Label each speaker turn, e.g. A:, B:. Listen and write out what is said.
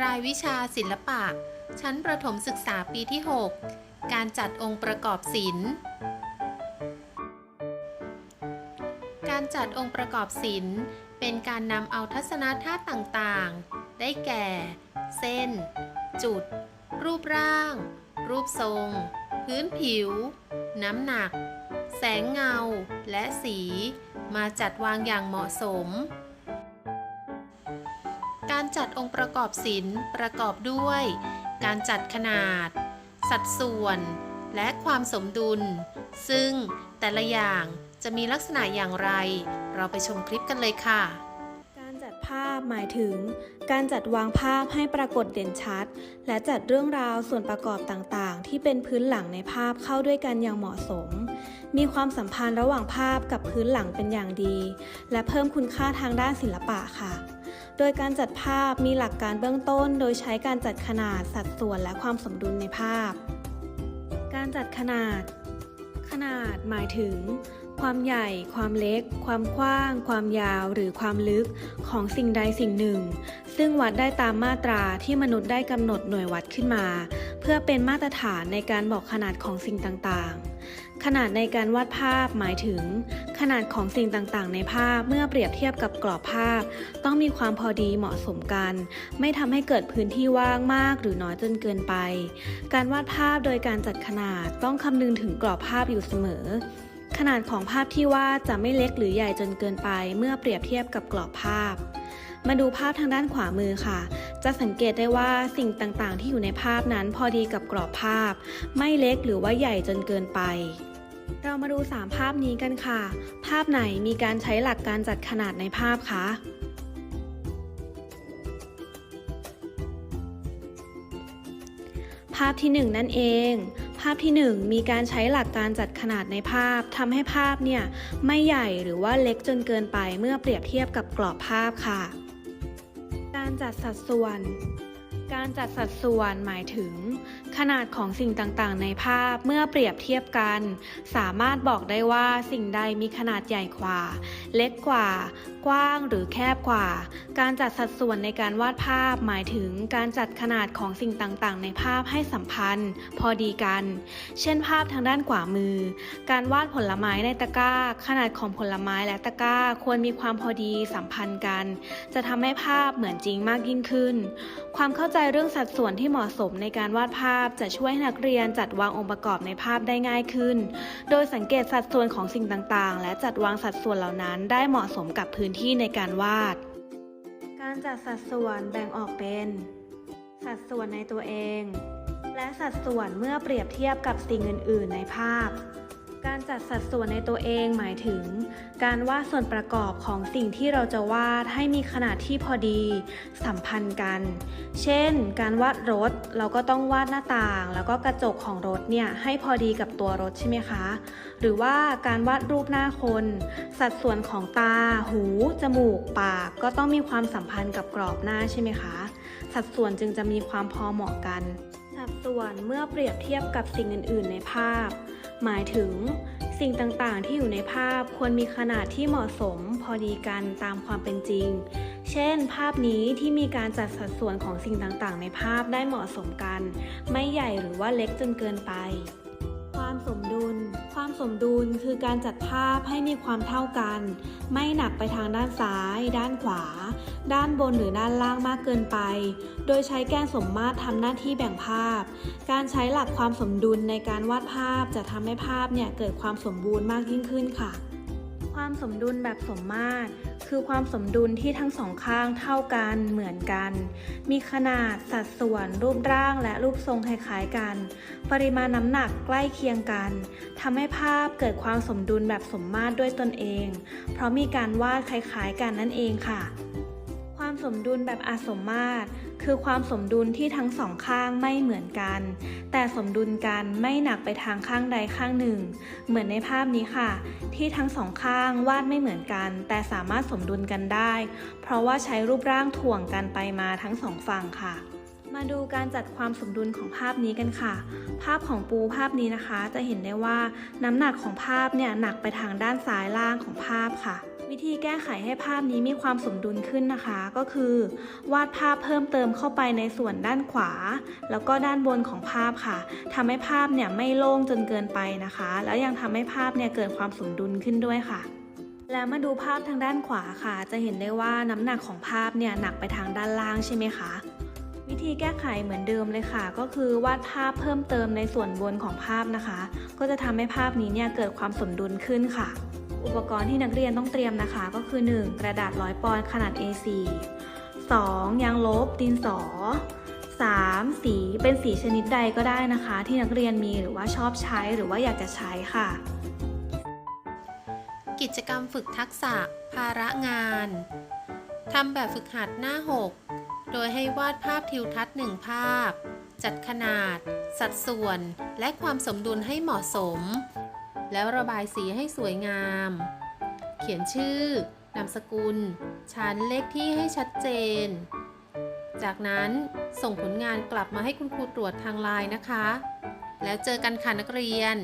A: รายวิชาศิลปะ ชั้นประถมศึกษาปีที่ 6 การจัดองค์ประกอบศิลป์ การจัดองค์ประกอบศิลป์ เป็นการนำเอาทัศนธาตุต่างๆ ได้แก่ เส้น จุด รูปร่าง รูปทรง พื้นผิว น้ำหนัก แสงเงา และสี มาจัดวางอย่างเหมาะสม จัดองค์ประกอบศิลป์ประกอบด้วย การจัดขนาด สัดส่วน และความสมดุล ซึ่งแต่ละอย่างจะมีลักษณะอย่างไร เราไปชมคลิปกันเลยค่ะ
B: การจัดภาพหมายถึง การจัดวางภาพให้ปรากฏเด่นชัด และจัดเรื่องราวส่วนประกอบต่างๆ ที่เป็นพื้นหลังในภาพเข้าด้วยกันอย่างเหมาะสม มีความสัมพันธ์ระหว่างภาพกับพื้นหลังเป็นอย่างดี และเพิ่มคุณค่าทางด้านศิลปะค่ะ โดยการจัดภาพมีหลักการเบื้องต้น โดยใช้การจัดขนาดสัดส่วนและความสมดุลในภาพ การจัดขนาด ขนาดหมายถึง ความใหญ่ ความเล็ก ความกว้าง ความยาว หรือความลึกของสิ่งใดสิ่งหนึ่ง ซึ่งวัดได้ตามมาตราที่มนุษย์ได้กำหนดหน่วยวัดขึ้นมา เพื่อเป็นมาตรฐานในการบอกขนาดของสิ่งต่างๆ ขนาดในการวาดภาพหมายถึง ขนาดของสิ่งต่างๆ ในภาพเมื่อเปรียบเทียบกับกรอบภาพ ต้องมีความพอดีเหมาะสมกัน ไม่ทำให้เกิดพื้นที่ว่างมากหรือน้อยจนเกินไป การวาดภาพโดยการจัดขนาดต้องคำนึงถึงกรอบภาพอยู่เสมอ ขนาดของภาพที่วาดจะไม่เล็กหรือใหญ่จนเกินไป เมื่อเปรียบเทียบกับกรอบภาพ มาดูภาพทางด้านขวามือค่ะจะสังเกตได้ว่าสิ่งต่างๆ ที่อยู่ในภาพนั้นพอดีกับกรอบภาพ ไม่เล็กหรือว่าใหญ่จนเกินไป เรามาดู 3 ภาพนี้กันค่ะ ภาพไหนมีการใช้หลักการจัดขนาดในภาพคะภาพที่ 1 นั่นเอง ภาพที่ 1 มีการใช้หลักการจัดขนาดในภาพทำให้ภาพเนี่ยไม่ใหญ่หรือว่าเล็กจนเกินไปเมื่อเปรียบเทียบกับกรอบภาพค่ะ การจัดสัดส่วน การจัดสัดส่วนหมายถึง ขนาดของสิ่งต่างๆ ในภาพเมื่อเปรียบเทียบกัน สามารถบอกได้ว่าสิ่งใดมีขนาดใหญ่กว่า เล็กกว่า กว้างหรือแคบกว่า การจัดสัดส่วนในการวาดภาพหมายถึงการจัดขนาดของสิ่งต่างๆ ในภาพให้สัมพันธ์ พอดีกัน เช่น ภาพทางด้านขวามือ การวาดผลไม้ในตะกร้า ขนาดของผลไม้และตะกร้า ควรมีความพอดีสัมพันธ์กัน จะทำให้ภาพเหมือนจริงมากยิ่งขึ้น ความเข้าใจเรื่องสัดส่วนที่เหมาะสมในการวาดภาพจะช่วยให้นักเรียนจัดวางองค์ประกอบในภาพได้ง่ายขึ้น โดยสังเกตสัดส่วนของสิ่งต่างๆ และจัดวางสัดส่วนเหล่านั้นได้เหมาะสมกับพื้นที่ในการวาด การจัดสัดส่วนแบ่งออกเป็น สัดส่วนในตัวเอง และสัดส่วนเมื่อเปรียบเทียบกับสิ่งอื่น ๆ ในภาพ การจัดสัดส่วนในตัวเองหมายถึง การวาดส่วนประกอบของสิ่งที่เราจะวาดให้มีขนาดที่พอดี สัมพันธ์กัน เช่น การวาดรถเราก็ต้องวาดหน้าต่าง แล้วก็กระจกของรถเนี่ยให้พอดีกับตัวรถใช่ไหมคะ หรือว่าการวาดรูปหน้าคน สัดส่วนของตา หู จมูก ปาก ก็ต้องมีความสัมพันธ์กับกรอบหน้าใช่ไหมคะ สัดส่วนจึงจะมีความพอเหมาะกัน สัดส่วนเมื่อเปรียบเทียบกับสิ่งอื่น ๆ ในภาพ หมายถึง สิ่งต่างๆ ที่อยู่ในภาพควรมีขนาดที่เหมาะสมพอดีกันตามความเป็นจริง เช่น ภาพนี้ที่มีการจัดสัดส่วนของสิ่งต่างๆ ในภาพได้เหมาะสมกัน ไม่ใหญ่หรือว่าเล็กจนเกินไป ความสมดุล ความสมดุลคือการจัดภาพให้มีความเท่ากัน ไม่หนักไปทางด้านซ้าย ด้านขวา ด้านบนหรือด้านล่างมากเกินไป โดยใช้แกนสมมาตรทำหน้าที่แบ่งภาพ การใช้หลักความสมดุลในการวาดภาพจะทำให้ภาพเนี่ยเกิดความสมบูรณ์มากยิ่งขึ้นค่ะ ความสมดุลแบบสมมาตร คือความสมดุลที่ทั้งสองข้างเท่ากันเหมือนกัน มีขนาดสัดส่วน รูปร่างและรูปทรงคล้ายๆกัน ปริมาณน้ำหนักใกล้เคียงกันทำให้ภาพเกิดความสมดุลแบบสมมาตรด้วยตนเอง เพราะมีการวาดคล้ายๆกันนั่นเองค่ะ ความสมดุลแบบอสมมาตร คือความสมดุลที่ทั้งสองข้างไม่เหมือนกัน แต่สมดุลกันไม่หนักไปทางข้างใดข้างหนึ่ง เหมือนในภาพนี้ค่ะ ที่ทั้งสองข้างวาดไม่เหมือนกัน แต่สามารถสมดุลกันได้ เพราะว่าใช้รูปร่างถ่วงกันไปมาทั้งสองฝั่งค่ะมาดูการจัดความสมดุลของภาพนี้กันค่ะ ภาพของปูภาพนี้นะคะ จะเห็นได้ว่าน้ำหนักของภาพเนี่ยหนักไปทางด้านซ้ายล่างของภาพค่ะ วิธีแก้ไขให้ภาพนี้มีความสมดุลขึ้นนะคะ ก็คือ วาดภาพเพิ่มเติมเข้าไปในส่วนด้านขวา แล้วก็ด้านบนของภาพค่ะทำให้ภาพเนี่ยไม่โล่งจนเกินไปนะคะ แล้วยังทำให้ภาพเนี่ยเกิดความสมดุลขึ้นด้วยค่ะแล้วมาดูภาพทางด้านขวาค่ะ จะเห็นได้ว่าน้ำหนักของภาพเนี่ยหนักไปทางด้านล่างใช่ไหมคะ วิธีแก้ไขเหมือนเดิมเลยค่ะ ก็คือวาดภาพเพิ่มเติมในส่วนบนของภาพนะคะ ก็จะทำให้ภาพนี้เนี่ยเกิดความสมดุลขึ้นค่ะ อุปกรณ์ที่นักเรียนต้องเตรียมนะคะ ก็คือ 1. กระดาษร้อยปอนด์ขนาด A4 2. ยางลบ ดินสอ 3. สีเป็นสีชนิดใดก็ได้นะคะ ที่นักเรียนมีหรือว่าชอบใช้หรือว่าอยากจะใช้ค่ะ
A: กิจกรรมฝึกทักษะ ภาระงานทำแบบฝึกหัดหน้า 6 โดยให้วาดภาพทิวทัศน์หนึ่งภาพ จัดขนาด สัดส่วน และความสมดุลให้เหมาะสม แล้วระบายสีให้สวยงาม เขียนชื่อ นามสกุล ชั้นเลขที่ให้ชัดเจน จากนั้นส่งผลงานกลับมาให้คุณครูตรวจทางไลน์นะคะ แล้วเจอกันค่ะนักเรียน